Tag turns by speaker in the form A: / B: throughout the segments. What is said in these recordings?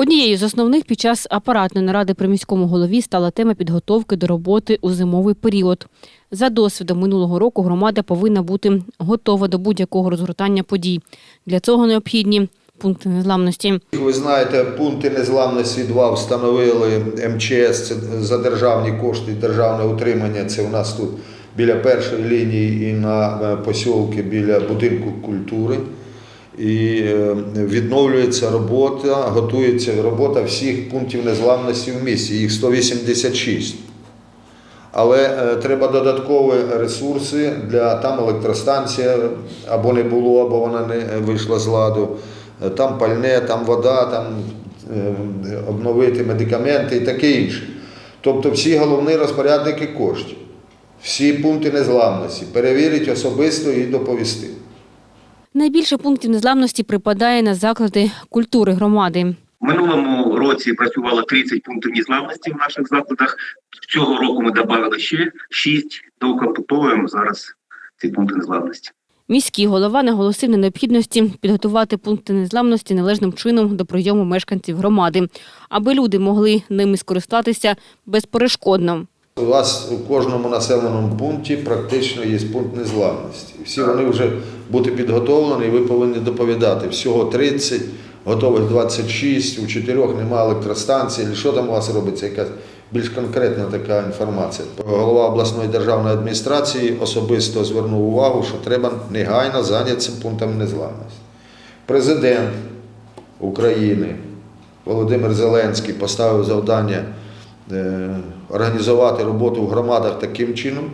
A: Однією з основних під час апаратної наради при міському голові стала тема підготовки до роботи у зимовий період. За досвідом минулого року громада повинна бути готова до будь-якого розгортання подій. Для цього необхідні пункти незламності.
B: Ви знаєте, пункти незламності 2 встановили МЧС за державні кошти, державне утримання. Це у нас тут біля першої лінії і на е, посілки біля будинку культури. І е, відновлюється робота, готується робота всіх пунктів незламності в місті. Їх 186. Але е, треба додаткові ресурси для там електростанція або не було, або вона не вийшла з ладу. Е, Там пальне, там вода, там обновити медикаменти і таке інше. Тобто всі головні розпорядники коштів, всі пункти незламності перевірить особисто і доповісти.
A: Найбільше пунктів незламності припадає на заклади культури громади.
C: В минулому році працювало 30 пунктів незламності в наших закладах. Цього року ми додали ще 6, доукомплектовуємо зараз ці пункти незламності.
A: Міський голова наголосив на необхідності підготувати пункти незламності належним чином до прийому мешканців громади, аби люди могли ними скористатися безперешкодно.
B: У вас у кожному населеному пункті практично є пункт незламності. Всі вони вже бути підготовлені, і ви повинні доповідати. Всього 30, готових 26, у чотирьох немає електростанції. Що там у вас робиться? Якась більш конкретна така інформація. Голова обласної державної адміністрації особисто звернув увагу, що треба негайно зайнятися пунктами незламності. Президент України Володимир Зеленський поставив завдання організувати роботу в громадах таким чином,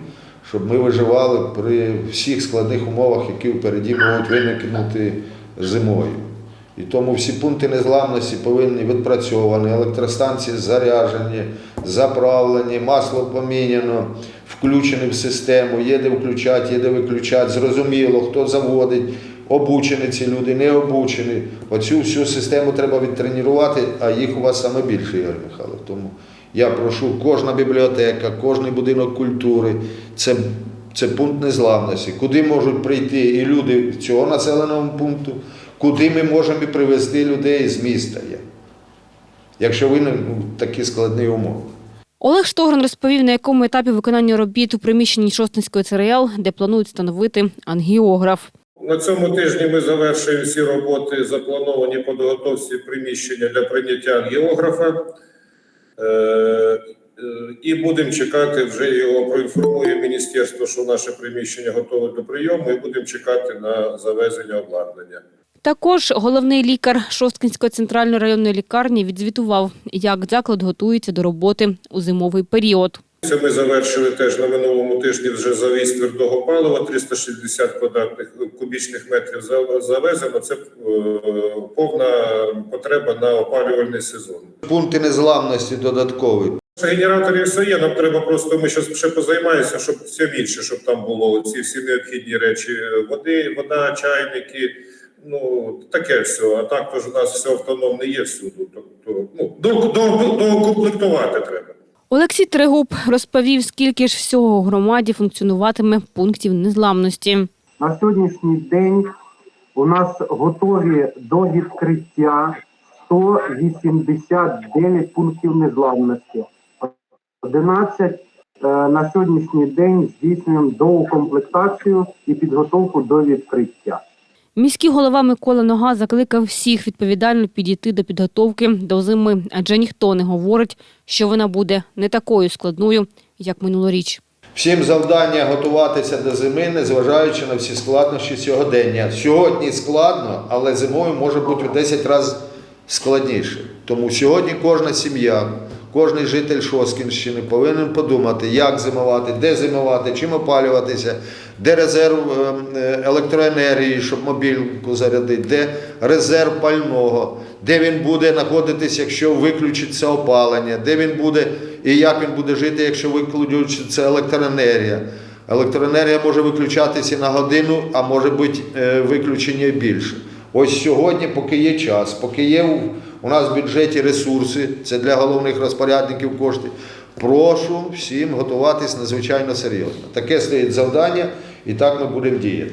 B: щоб ми виживали при всіх складних умовах, які впереді можуть виникнути зимою. І тому всі пункти незламності повинні відпрацьовані, електростанції заряджені, заправлені, масло поміняно, включені в систему, є де включати, є де виключати, зрозуміло, хто заводить, обучені ці люди, не обучені. Оцю всю систему треба відтренувати, а їх у вас саме більше, Ігор Михайлович. Я прошу, кожна бібліотека, кожний будинок культури це, це пункт незламності, куди можуть прийти і люди цього населеного пункту, куди ми можемо і привезти людей з міста, якщо виникнуть такі складні умови.
A: Олег Штогран розповів, на якому етапі виконання робіт у приміщенні Шостинської ЦРЛ, де планують встановити ангіограф.
D: На цьому тижні ми завершуємо всі роботи, заплановані по підготовці приміщення для прийняття географа. Е, І будемо чекати, вже його проінформує міністерство, що наше приміщення готове до прийому, і будемо чекати на завезення обладнання.
A: Також головний лікар Шосткинської центральної районної лікарні відзвітував, як заклад готується до роботи у зимовий період.
D: Це ми завершили теж на минулому тижні вже завіз твердого палива, 360 квадратних кубічних метрів за- завезено. Це е, повна потреба на опалювальний сезон.
B: Пункти незламності додаткові.
D: Генераторів все є, нам треба просто, ми зараз ще позаймаємося, щоб все більше, щоб там було ці всі необхідні речі. Води, вода, чайники, ну таке все. А також у нас все автономне є всюди. Тобто, ну, до, до, доукомплектувати треба.
A: Олексій Трегуб розповів, скільки ж всього громаді функціонуватиме пунктів незламності.
E: На сьогоднішній день у нас готові до відкриття 189 пунктів незламності. 11 е, на сьогоднішній день здійснюємо доукомплектацію і підготовку до відкриття.
A: Міський голова Микола Нога закликав всіх відповідально підійти до підготовки до зими, адже ніхто не говорить, що вона буде не такою складною, як минулоріч.
B: Всім завдання готуватися до зими, незважаючи на всі складнощі сьогодення. Сьогодні складно, але зимою може бути в 10 разів складніше. Тому сьогодні кожна сім'я, кожен житель Шоскінщини повинен подумати, як зимувати, де зимувати, чим опалюватися, де резерв е, електроенергії, щоб мобільку зарядити, де резерв пального, де він буде знаходитись, якщо виключиться опалення, де він буде і як він буде жити, якщо виключиться електроенергія. Електроенергія може виключатися на годину, а може бути е, виключення більше. Ось сьогодні, поки є час, поки є у- нас в бюджеті ресурси, це для головних розпорядників кошти. Прошу всім готуватись надзвичайно серйозно. Таке стоїть завдання, і так ми будемо діяти.